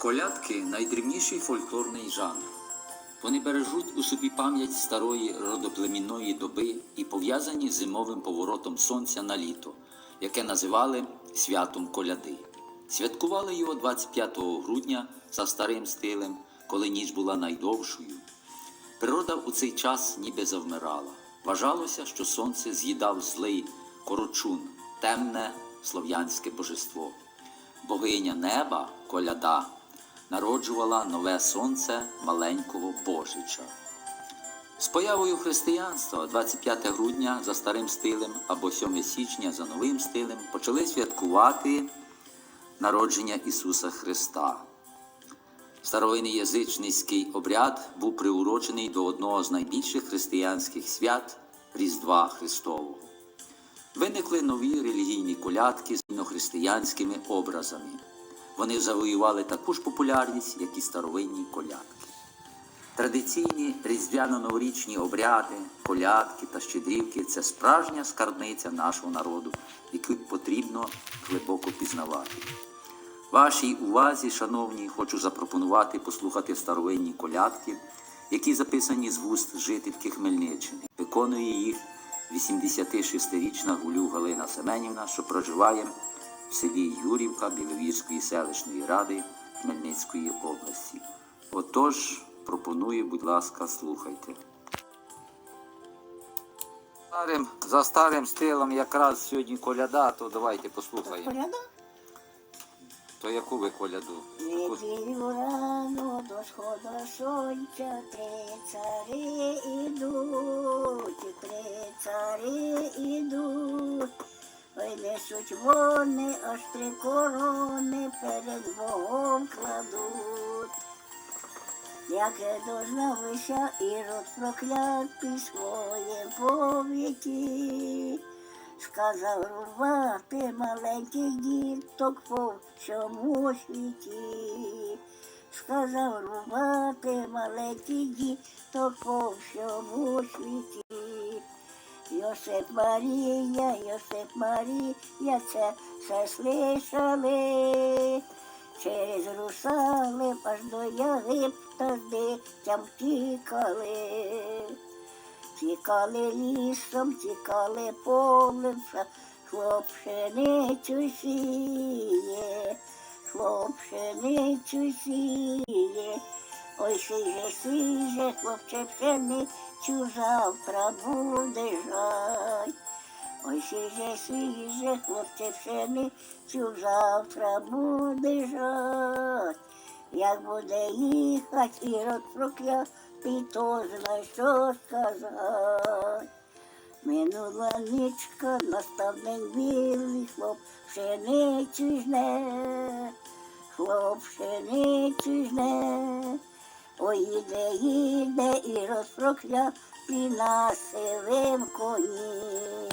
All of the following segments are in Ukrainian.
Колядки найдрівніший фольклорний жанр. Вони бережуть у собі пам'ять старої родоплемінної доби і пов'язані з зимовим поворотом сонця на літо, яке називали святом коляди. Святкували його 25 грудня за старим стилем, коли ніч була найдовшою. Природа у цей час ніби завмирала. Вважалося, що сонце з'їдав злий корочун, темне слов'янське божество. Богиня неба, коляда, народжувала нове сонце маленького Божича. З появою християнства 25 грудня за старим стилем або 7 січня за новим стилем почали святкувати народження Ісуса Христа. Старовинний язичницький обряд був приурочений до одного з найбільших християнських свят Різдва Христового. Виникли нові релігійні колядки з християнськими образами. Вони завоювали таку ж популярність, як і старовинні колядки. Традиційні різдвяно-новорічні обряди, колядки та щедрівки це справжня скарбниця нашого народу, яку потрібно глибоко пізнавати. Вашій увазі, шановні, хочу запропонувати послухати старовинні колядки, які записані з вуст жительки Хмельниччини. Виконує їх 86-річна Гулю Галина Семенівна, що проживає в селі Юрівка Біловірської селищної ради Хмельницької області. Отож, пропоную, будь ласка, слухайте. Старим, за старим стилем якраз сьогодні коляда, то давайте послухаємо. Коляда? То яку ви коляду? Неділю рано до сходу сонця три цари ідуть, три цари ідуть. Ой, несуть вони, аж три корони перед Богом кладуть. Яке дожналися ірод проклятий своє повіті. Сказав рвати маленьких діток по всьому світі. Сказав рвати маленьких діток по всьому світі. Йосип Марія, Йосип Марія, це все слышали. Через Русалим аж до Єгипта з дитям втікали. Тікали лісом, тікали полем, хлоп пшеницю сіє, хлоп сіє. Ой, сіже, сіже, хлопче пшеницю завтра буде жать. Ой, сіже, сіже, хлопче пшеницю завтра буде жать. Як буде їхать ірод проклятий, то знай, що сказать. Минула нічка, настав день білий, хлоп пшеницю жне, хлоп пшеницю жне. Ой, іде, іде, ірод проклятий на сивим коні.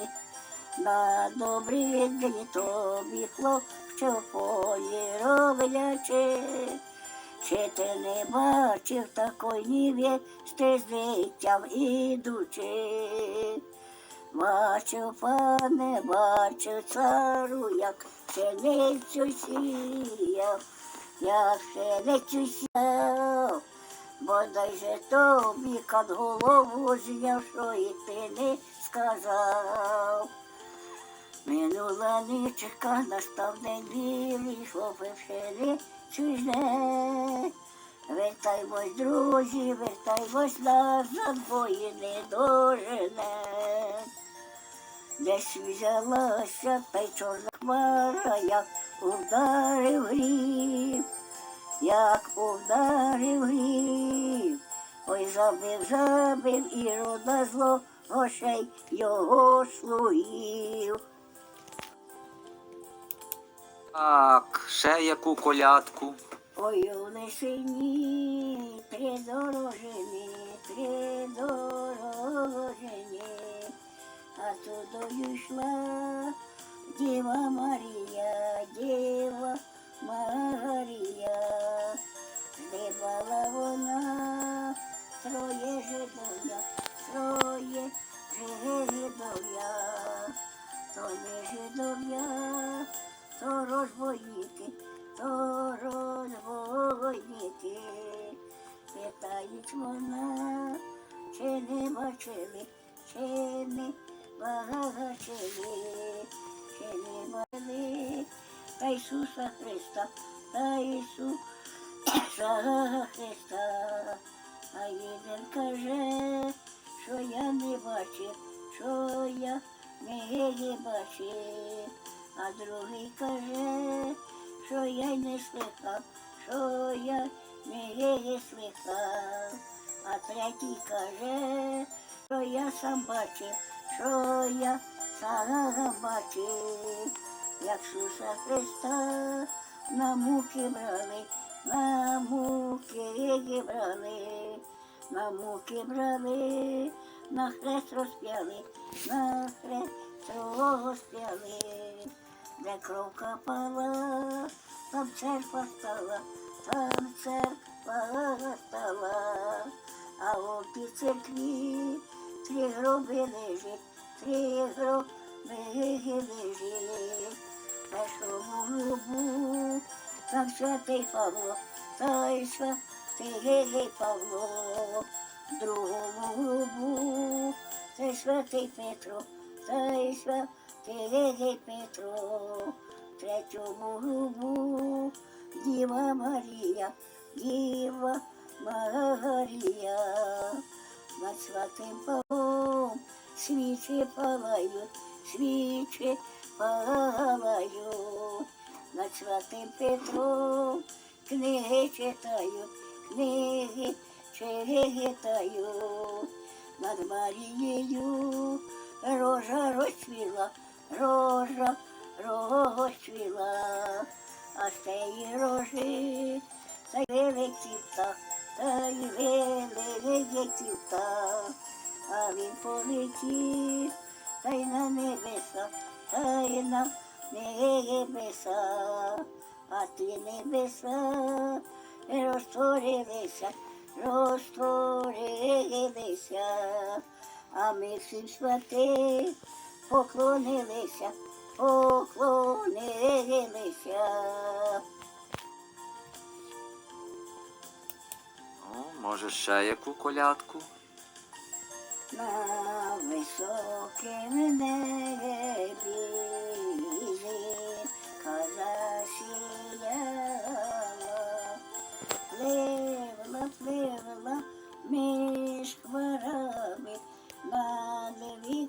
На добрий день тобі, хлопче, в полі роблячи. Чи ти не бачив такої невести з дитям ідучи? Бачив, пане, бачив цару, як пшеницю сіяв, як пшеницю сіяв. Бодай же тобі кад голову зняв, що і ти не сказав. Минула нічка, настав день білий, хлопець пшеницю жне. Вертаймось, друзі, вертаймось назад, бо і не дожене. Десь взялася та й чорна хмара, як ударив грім, як ударив грім. Ой, забив, забив і рода зло грошей його слугів. Так, ще яку колядку? Ой, у лисині придорожені, придорожені, а тудою йшла Діва Марія, Діва Марія, здибала вона троє жидов'я, троє жидов'я, то не жидов'я, то розбоїки, то розбоїки. покойники. Питають вона, чи не бачили, чи не бачили, чи не бачили та Ісуса Христа, та Ісуса Христа. А один каже, що я не бачив, що я не бачив, а другий каже, що я не слухав, що я не слухав, а третій каже, що я сам бачив, що я сам бачив, як Ісуса Христа на муки брали, муки брали, на муки брали, на хрест розп'яли, на хрест розп'яли, де кров капала, там церква стала, там церква стала, а в тій церкві три гроби лежить, три гроби лежить. Першому гробу там святий Павло, та й святий Павло, другому гробу та святий Петро, та й святий Петро, третьому гробу Діва Марія, Діва Марія, над святим Павлом свічі палають, свічі палають, над святим Петром книги читаю, книги читаю, над Марією рожа розцвіла, рожа розцвіла, а з тієї рожі та й великий та й великий а він полетів, та й на небеса, та й на небеса, а ті небеса розтворилися, розтворилися, а ми всім святим поклонилися, поклонилися. О, може, ще яку колядку? На високім небі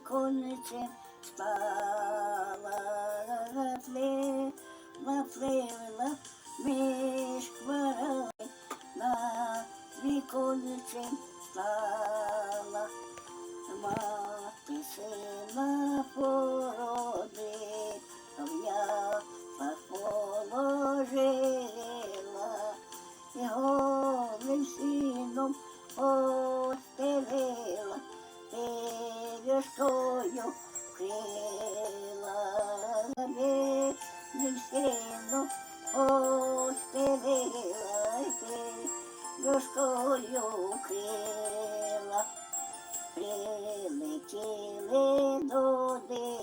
віконцем спала, пливла, пливла між хмарами, над віконцем спала. Мати сина породи, в яслах положила, і голим сином вкрила, бідним сином постелила, пиріжкою вкрила. Прилетіли до дитини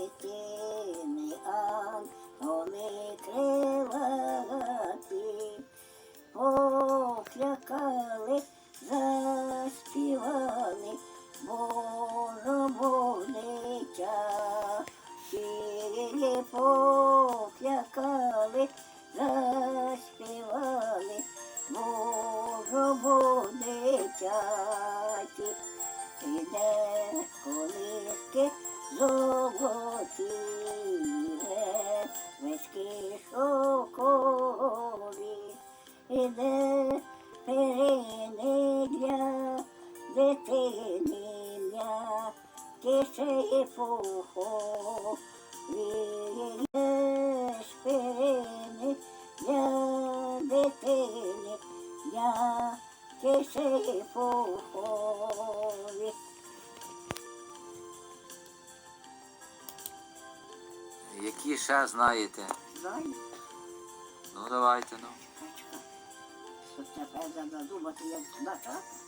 Всі поклякали, заспівали Божому дитяті. Іде колиски золоті, вишки шокові, іде перини для дитини для м'яке пухові. Які ще знаєте? Знаю. Ну давайте, ну. Що тепер треба думати, як значати. По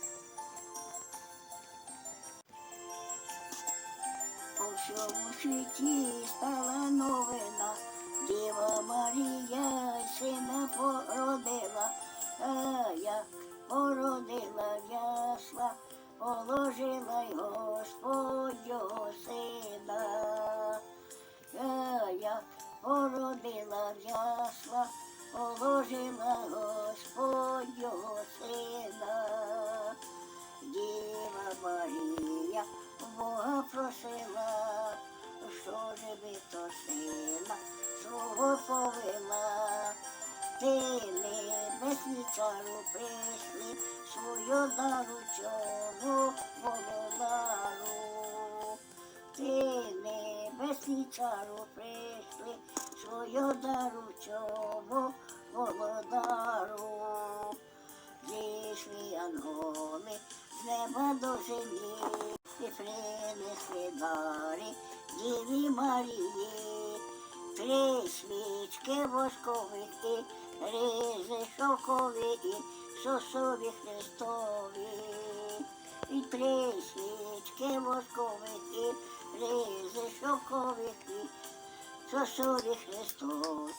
всьому житті стала новина, Діва Марія сина породила, А я породила живи то сина свого повела. Ти прийшли, свою дару чому володару. Ти небесні цару прийшли, свою дару чому володару. Зійшли анголи з неба до землі і принесли дари Діві Марії. Три свічки ризи шовкові і сосові Христові. І три свічки ризи шовкових і сосові Христові.